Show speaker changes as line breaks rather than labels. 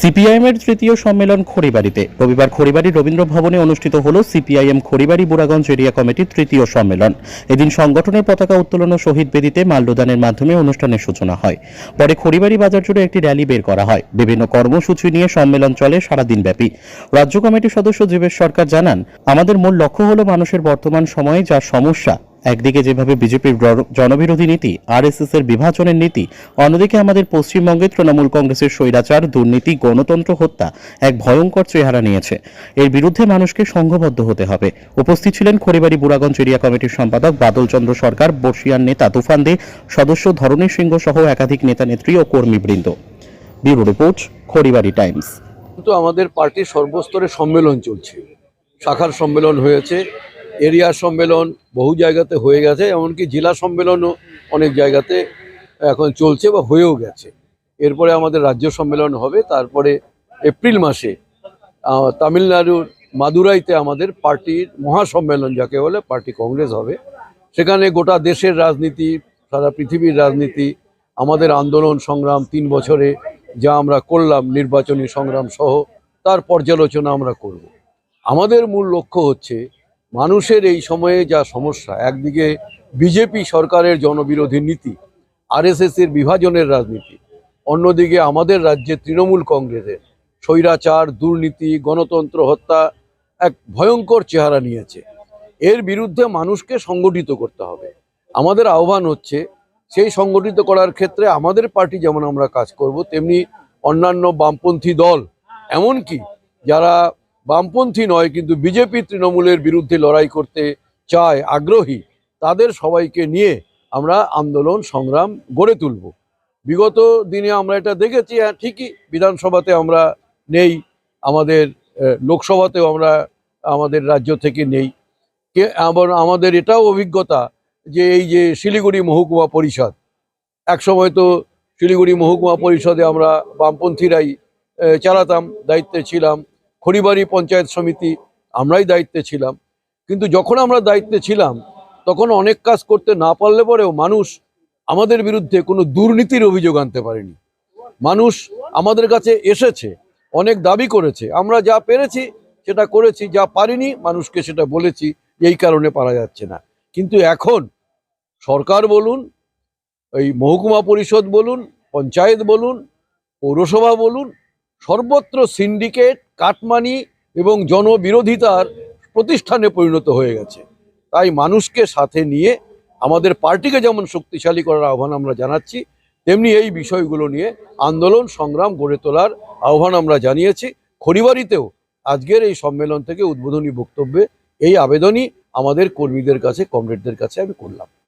CPIM এর তৃতীয় সম্মেলন খড়িবাড়িতে। রবিবার খড়িবাড়ি রবীন্দ্র ভবনে অনুষ্ঠিত হল সিপিআইএম খড়িবাড়ি বুড়াগঞ্জ এরিয়া কমিটির তৃতীয় সম্মেলন। এদিন সংগঠনের পতাকা উত্তোলন ও শহীদ বেদিতে মাল্যদানের মাধ্যমে অনুষ্ঠানের সূচনা হয়। পরে খড়িবাড়ি বাজার জুড়ে একটি র্যালি বের করা হয়। বিভিন্ন কর্মসূচি নিয়ে সম্মেলন চলে সারাদিন ব্যাপী রাজ্য কমিটির সদস্য জীবেশ সরকার জানান, আমাদের মূল লক্ষ্য হল মানুষের বর্তমান সময়ে যা সমস্যা একদিকে যেভাবে বিজেপির জনবিরোধী নীতি আরএসএস এর বিভাজনের নীতি, অন্যদিকে আমাদের পশ্চিমবঙ্গে তৃণমূল কংগ্রেসের স্বৈরাচার, দুর্নীতি, গণতন্ত্র হত্যা এক ভয়ঙ্কর চেহারা নিয়েছে। এর বিরুদ্ধে মানুষকে সংঘবদ্ধ হতে হবে। উপস্থিত ছিলেন খড়িবাড়ি বুড়াগঞ্জ এরিয়া কমিটির সম্পাদক বাদল চন্দ্র সরকার বর্ষিয়ান নেতা তুফান দে, সদস্য ধরণী সিংহ সহ একাধিক নেতা নেত্রী ও কর্মীবৃন্দ। Bureau report, Kharibari Times.
কিন্তু আমাদের পার্টির সর্বস্তরে সম্মেলন চলছে। শাখার সম্মেলন হয়েছে এরিয়া সম্মেলন বহু জায়গাতে হয়ে গেছে, এমনকি জেলা সম্মেলনও অনেক জায়গাতে এখন চলছে বা হয়েও গেছে। এরপরে আমাদের রাজ্য সম্মেলন হবে, তারপরে এপ্রিল মাসে তামিলনাড়ুর মাদুরাইতে আমাদের পার্টির মহাসম্মেলন, যাকে বলে পার্টি কংগ্রেস হবে। সেখানে গোটা দেশের রাজনীতি, সারা পৃথিবীর রাজনীতি, আমাদের আন্দোলন সংগ্রাম তিন বছরে যা আমরা করলাম, নির্বাচনী সংগ্রাম সহ, তার পর্যালোচনা আমরা করব। আমাদের মূল লক্ষ্য হচ্ছে মানুষের এই সময়ে যা সমস্যা, একদিকে বিজেপি সরকারের জনবিরোধী নীতি, আরএসএস এর বিভাজনের রাজনীতি, অন্যদিকে আমাদের রাজ্যে তৃণমূল কংগ্রেসের স্বৈরাচার, দুর্নীতি, গণতন্ত্র হত্যা এক ভয়ঙ্কর চেহারা নিয়েছে। এর বিরুদ্ধে মানুষকে সংগঠিত করতে হবে। আমাদের আহ্বান হচ্ছে, সেই সংগঠিত করার ক্ষেত্রে আমাদের পার্টি যেমন আমরা কাজ করব, তেমনি অন্যান্য বামপন্থী দল, এমনকি যারা বামপন্থী নয়, কিন্তু বিজেপি তৃণমূলের বিরুদ্ধে লড়াই করতে চায় আগ্রহী, তাদের সবাইকে নিয়ে আমরা আন্দোলন সংগ্রাম গড়ে তুলব। বিগত দিনে আমরা এটা দেখেছি হ্যাঁ ঠিকই বিধানসভাতে আমরা নেই, আমাদের লোকসভাতেও আমরা আমাদের রাজ্য থেকে নেই। কে, আবার আমাদের এটাও অভিজ্ঞতা যে এই যে শিলিগুড়ি মহকুমা পরিষদ, একসময় তো শিলিগুড়ি মহকুমা পরিষদে আমরা বামপন্থীরাই চালাতাম, দায়িত্বে ছিলাম খড়িবাড়ি পঞ্চায়েত সমিতি, আমরাই দায়িত্বে ছিলাম। কিন্তু যখন আমরা দায়িত্বে ছিলাম, তখন অনেক কাজ করতে না পারলে পরেও মানুষ আমাদের বিরুদ্ধে কোনো দুর্নীতির অভিযোগ আনতে পারেনি। মানুষ আমাদের কাছে এসেছে, অনেক দাবি করেছে। আমরা যা পেরেছি, সেটা করেছি, যা পারিনি, মানুষকে সেটা বলেছি, এই কারণে পারা যাচ্ছে না। কিন্তু এখন সরকার বলুন, এই মহকুমা পরিষদ বলুন, পঞ্চায়েত বলুন, পৌরসভা বলুন, সর্বত্র সিন্ডিকেট কাটমানি এবং জনবিরোধিতার প্রতিষ্ঠানে পরিণত হয়ে গেছে। তাই মানুষকে সাথে নিয়ে, আমাদের পার্টিকে যেমন শক্তিশালী করার আহ্বান আমরা জানাচ্ছি, তেমনি এই বিষয়গুলো নিয়ে আন্দোলন, সংগ্রাম গড়ে তোলার আহ্বান আমরা জানিয়েছি। খড়িবাড়িতেও আজকের এই সম্মেলন থেকে উদ্বোধনী বক্তব্যে এই আবেদনই আমাদের কর্মীদের কাছে, কমরেডদের কাছে আমি করলাম।